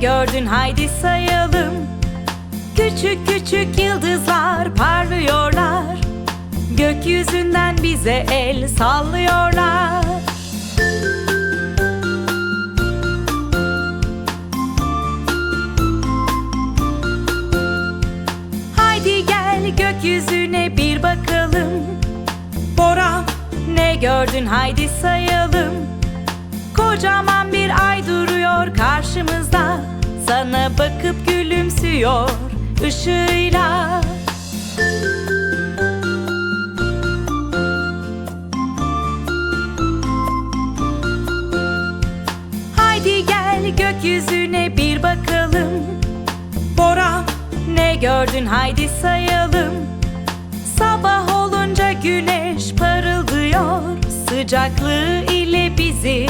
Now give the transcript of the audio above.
gördün? Haydi sayalım. Küçük küçük yıldızlar parlıyorlar. Gökyüzünden bize el sallıyorlar. Haydi gel gökyüzüne bir bakalım. Bora ne gördün? Haydi sayalım. Kocaman bir ay duruyor karşımızda Bakıp gülümsüyor ışığıyla. Haydi gel gökyüzüne bir bakalım. Bora ne gördün? Haydi sayalım. Sabah olunca güneş parıldıyor. Sıcaklığı ile bizi